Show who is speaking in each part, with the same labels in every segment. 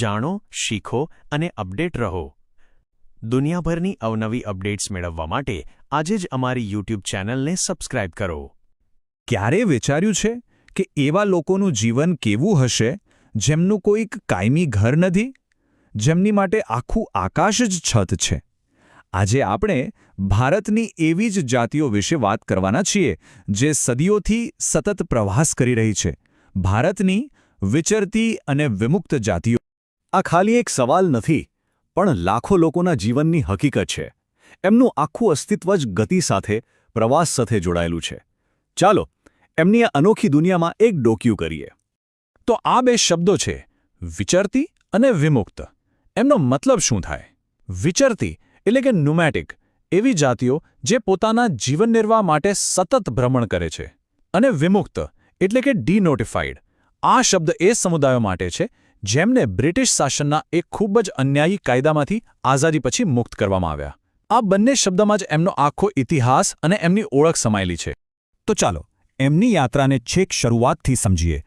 Speaker 1: જાણો, શીખો અને અપડેટ રહો. દુનિયાભરની અવનવી અપડેટ્સ મેળવવા માટે આજે જ અમારી યુટ્યુબ ચેનલને સબસ્ક્રાઇબ કરો.
Speaker 2: ક્યારે વિચાર્યું છે કે એવા લોકોનું જીવન કેવું હશે, જેમનું કોઈક કાયમી ઘર નથી? જેમની માટે આખું આકાશ જ છત છે. આજે આપણે ભારતની એવી જ જાતિઓ વિશે વાત કરવાના છીએ, જે સદીઓથી સતત પ્રવાસ કરી રહી છે. ભારતની વિચરતી અને વિમુક્ત જાતિઓ
Speaker 3: આ ખાલી એક સવાલ નથી, પણ લાખો લોકોના જીવનની હકીકત છે. એમનું આખું અસ્તિત્વ જ ગતિ સાથે, પ્રવાસ સાથે જોડાયેલું છે. ચાલો, એમની આ અનોખી દુનિયામાં એક ડોક્યુ કરીએ.
Speaker 2: તો આ બે શબ્દો છે, વિચરતી અને વિમુક્ત. એમનો મતલબ શું થાય? વિચરતી એટલે કે ન્યુમેટિક એવી જાતિઓ જે પોતાના જીવન નિર્વાહ માટે સતત ભ્રમણ કરે છે. અને વિમુક્ત એટલે કે ડીનોટિફાઈડ આ શબ્દ એ સમુદાયો માટે છે જેમને બ્રિટિશ શાસનના એક ખૂબ જ અન્યાયી કાયદામાંથી આઝાદી પછી મુક્ત કરવામાં આવ્યા. આ બંને શબ્દમાં જ એમનો આખો ઇતિહાસ અને એમની ઓળખ સમાયેલી છે.
Speaker 3: તો ચાલો, એમની યાત્રાને છેક શરૂઆતથી સમજીએ.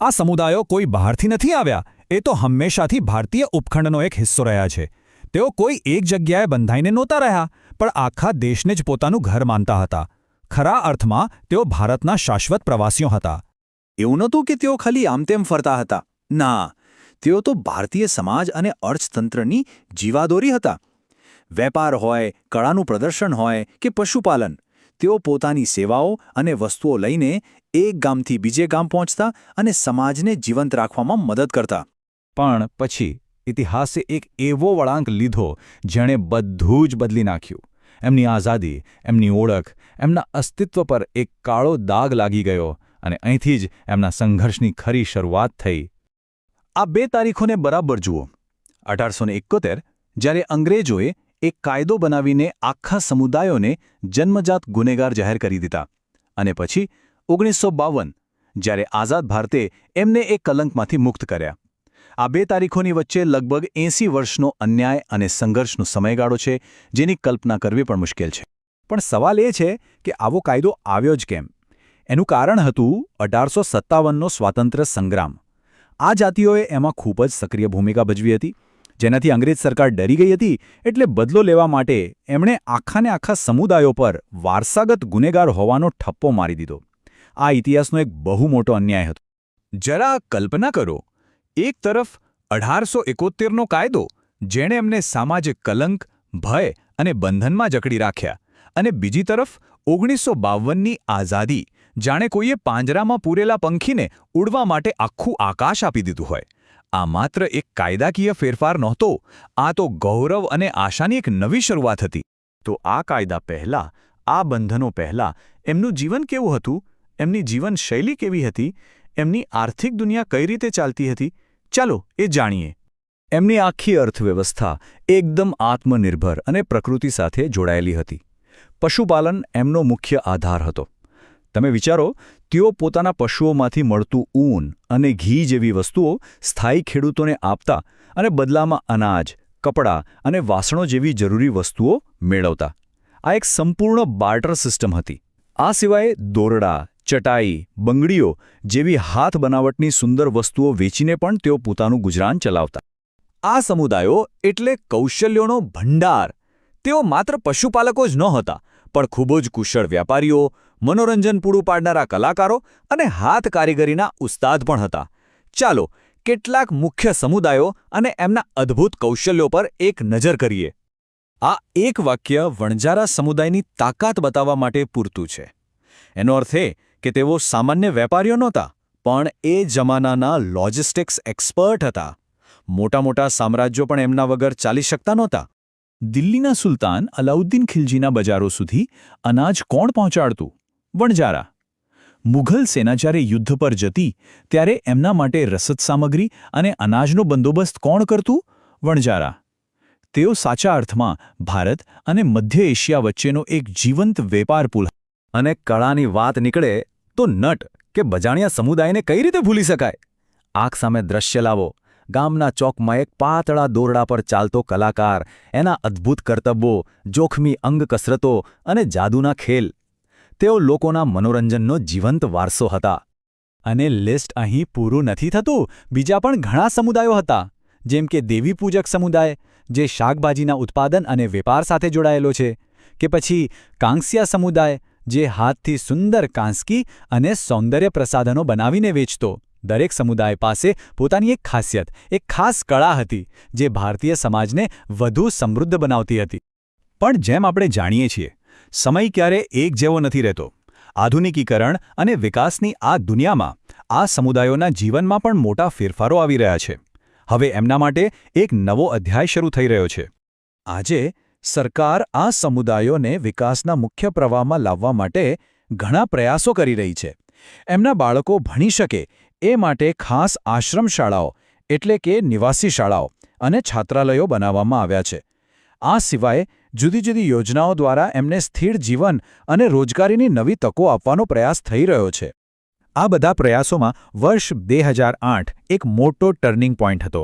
Speaker 3: આ સમુદાયો કોઈ બહારથી નથી આવ્યા. એ તો હંમેશાથી ભારતીય ઉપખંડનો એક હિસ્સો રહ્યા છે. તેઓ કોઈ એક જગ્યાએ બંધાઈને નહોતા રહ્યા, પણ આખા દેશને જ પોતાનું ઘર માનતા હતા. ખરા અર્થમાં, તેઓ ભારતના શાશ્વત પ્રવાસીઓ હતા. એવું નહોતું કે તેઓ ખાલી આમતેમ ફરતા હતા. ના તેઓ તો ભારતીય સમાજ અને અર્થતંત્રની જીવાદોરી હતા. વેપાર હોય, કળાનું પ્રદર્શન હોય કે પશુપાલન, તેઓ પોતાની સેવાઓ અને વસ્તુઓ લઈને એક ગામથી બીજે ગામ પહોંચતા અને સમાજને જીવંત રાખવામાં મદદ કરતા. પણ પછી ઇતિહાસે એક એવો વળાંક લીધો, જેણે બધું જ બદલી નાખ્યું. એમની આઝાદી, એમની ઓળખ, એમના અસ્તિત્વ પર એક કાળો દાગ લાગી ગયો અને અહીંથી જ એમના સંઘર્ષની ખરી શરૂઆત થઈ. આ બે તારીખોને બરાબર જુઓ. અઢારસો એકોતેર, જ્યારે અંગ્રેજોએ એક કાયદો બનાવીને આખા સમુદાયોને જન્મજાત ગુનેગાર જાહેર કરી દીધા. અને પછી ઓગણીસો બાવન, જ્યારે આઝાદ ભારતે એમને એ કલંકમાંથી મુક્ત કર્યા. આ બે તારીખોની વચ્ચે લગભગ એંસી વર્ષનો અન્યાય અને સંઘર્ષનો સમયગાળો છે, જેની કલ્પના કરવી પણ મુશ્કેલ છે. પણ સવાલ એ છે કે આવો કાયદો આવ્યો જ કેમ? એનું કારણ હતું અઢારસો સત્તાવનનો સ્વાતંત્ર્ય સંગ્રામ. આ જાતિઓએ એમાં ખૂબ જ સક્રિય ભૂમિકા ભજવી હતી. જેનાથી અંગ્રેજ સરકાર ડરી ગઈ હતી એટલે બદલો લેવા માટે એમણે આખાને આખા સમુદાયો પર વારસાગત ગુનેગાર હોવાનો ઠપ્પો મારી દીધો. આ ઇતિહાસનો એક બહુ મોટો અન્યાય હતો. જરા કલ્પના કરો, એક તરફ અઢારસો એકોતેરનો કાયદો, જેણે એમને સામાજિક કલંક, ભય અને બંધનમાં જકડી રાખ્યા, અને બીજી તરફ ઓગણીસો બાવનની આઝાદી જાણે કોઈએ પાંજરામાં પૂરેલા પંખીને ઉડવા માટે આખું આકાશ આપી દીધું હોય. આ માત્ર એક કાયદાકીય ફેરફાર નહોતો, આ તો ગૌરવ અને આશાની એક નવી શરૂઆત હતી. તો આ કાયદા પહેલા, આ બંધનો પહેલા, એમનું જીવન કેવું હતું? એમની જીવનશૈલી કેવી હતી? એમની આર્થિક દુનિયા કઈ રીતે ચાલતી હતી? ચાલો એ જાણીએ. એમની આખી અર્થવ્યવસ્થા એકદમ આત્મનિર્ભર અને પ્રકૃતિ સાથે જોડાયેલી હતી. પશુપાલન એમનો મુખ્ય આધાર હતો. તમે વિચારો, તેઓ પોતાના પશુઓમાંથી મળતું ઊન અને ઘી જેવી વસ્તુઓ સ્થાયી ખેડૂતોને આપતા અને બદલામાં અનાજ, કપડાં અને વાસણો જેવી જરૂરી વસ્તુઓ મેળવતા. આ એક સંપૂર્ણ બાર્ટર સિસ્ટમ હતી. આ સિવાય દોરડા, ચટાઈ, બંગડીઓ જેવી હાથ બનાવટની સુંદર વસ્તુઓ વેચીને પણ તેઓ પોતાનું ગુજરાન ચલાવતા. આ સમુદાયો એટલે કૌશલ્યોનો ભંડાર. તેઓ માત્ર પશુપાલકો જ નહોતા, પણ ખૂબ જ કુશળ વ્યાપારીઓ મનોરંજન પૂરું પાડનારા કલાકારો અને હાથ કારીગરીના ઉસ્તાદ પણ હતા. ચાલો, કેટલાક મુખ્ય સમુદાયો અને એમના અદ્ભુત કૌશલ્યો પર એક નજર કરીએ. આ એક વાક્ય વણજારા સમુદાયની તાકાત બતાવવા માટે પૂરતું છે. એનો અર્થ એ કે તેઓ સામાન્ય વેપારીઓ નહોતા, પણ એ જમાનાના લોજિસ્ટિક્સ એક્સપર્ટ હતા. મોટા મોટા સામ્રાજ્યો પણ એમના વગર ચાલી શકતા નહોતા. દિલ્હીના સુલતાન અલાઉદ્દીન ખિલજીના બજારો સુધી અનાજ કોણ પહોંચાડતું? વણજારા મુઘલ સેના જ્યારે યુદ્ધ પર જતી, ત્યારે એમના માટે રસદ સામગ્રી અને અનાજનો બંદોબસ્ત કોણ કરતું? વણજારા તેઓ સાચા અર્થમાં ભારત અને મધ્ય એશિયા વચ્ચેનો એક જીવંત વેપાર પુલ અને કળાની વાત નીકળે તો નટ કે બજાણિયા સમુદાયને કઈ રીતે ભૂલી શકાય? આંખ સામે દ્રશ્ય લાવો. ગામના ચોકમાં એક પાતળા દોરડા પર ચાલતો કલાકાર, એના અદ્ભુત કરતબો જોખમી અંગ કસરતો અને જાદુના ખેલ. તેઓ લોકોના મનોરંજનનો જીવંત વારસો હતા. અને લિસ્ટ અહીં પૂરું નથી થતું. બીજા પણ ઘણા સમુદાયો હતા, જેમ કે દેવીપૂજક સમુદાય, જે શાકભાજીના ઉત્પાદન અને વેપાર સાથે જોડાયેલો છે, કે પછી કાંસ્યા સમુદાય, જે હાથથી સુંદર કાંસકી અને સૌંદર્ય પ્રસાધનો બનાવીને વેચતો. દરેક સમુદાય પાસે પોતાની એક ખાસિયત, એક ખાસ કળા હતી, જે ભારતીય સમાજને વધુ સમૃદ્ધ બનાવતી હતી. પણ જેમ આપણે જાણીએ છીએ સમય ક્યારે એક જેવો નથી રહેતો. આધુનિકીકરણ અને વિકાસની આ દુનિયામાં આ સમુદાયોના જીવનમાં પણ મોટા ફેરફારો આવી રહ્યા છે. હવે એમના માટે એક નવો અધ્યાય શરૂ થઈ રહ્યો છે. આજે સરકાર આ સમુદાયોને વિકાસના મુખ્ય પ્રવાહમાં લાવવા માટે ઘણા પ્રયાસો કરી રહી છે. એમના બાળકો ભણી શકે એ માટે ખાસ આશ્રમ શાળાઓ એટલે કે નિવાસી શાળાઓ અને છાત્રાલયો બનાવવામાં આવ્યા છે. આ સિવાય જુદી જુદી યોજનાઓ દ્વારા એમને સ્થિર જીવન અને રોજગારીની નવી તકો આપવાનો પ્રયાસ થઈ રહ્યો છે. આ બધા પ્રયાસોમાં વર્ષ બે એક મોટો ટર્નિંગ પોઈન્ટ હતો.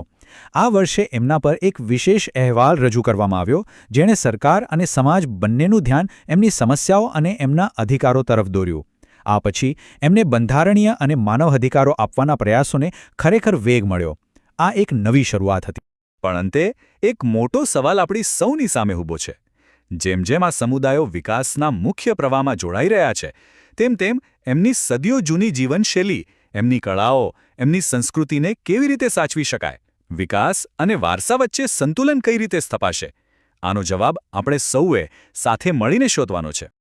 Speaker 3: આ વર્ષે એમના પર એક વિશેષ અહેવાલ રજૂ કરવામાં આવ્યો, જેણે સરકાર અને સમાજ બંનેનું ધ્યાન એમની સમસ્યાઓ અને એમના અધિકારો તરફ દોર્યું. આ પછી એમને બંધારણીય અને માનવ અધિકારો આપવાના પ્રયાસોને ખરેખર વેગ મળ્યો. આ એક નવી શરૂઆત હતી. પણ અંતે એક મોટો સવાલ આપણી સૌની સામે ઊભો છે. જેમ જેમ આ સમુદાયો વિકાસના મુખ્ય પ્રવાહમાં જોડાઈ રહ્યા છે, તેમ તેમ એમની સદીઓ જૂની જીવનશૈલી, એમની કળાઓ, એમની સંસ્કૃતિને કેવી રીતે સાચવી શકાય, વિકાસ અને વારસા વચ્ચે સંતુલન કઈ રીતે સ્થપાશે? આનો જવાબ આપણે સૌએ સાથે મળીને શોધવાનો છે.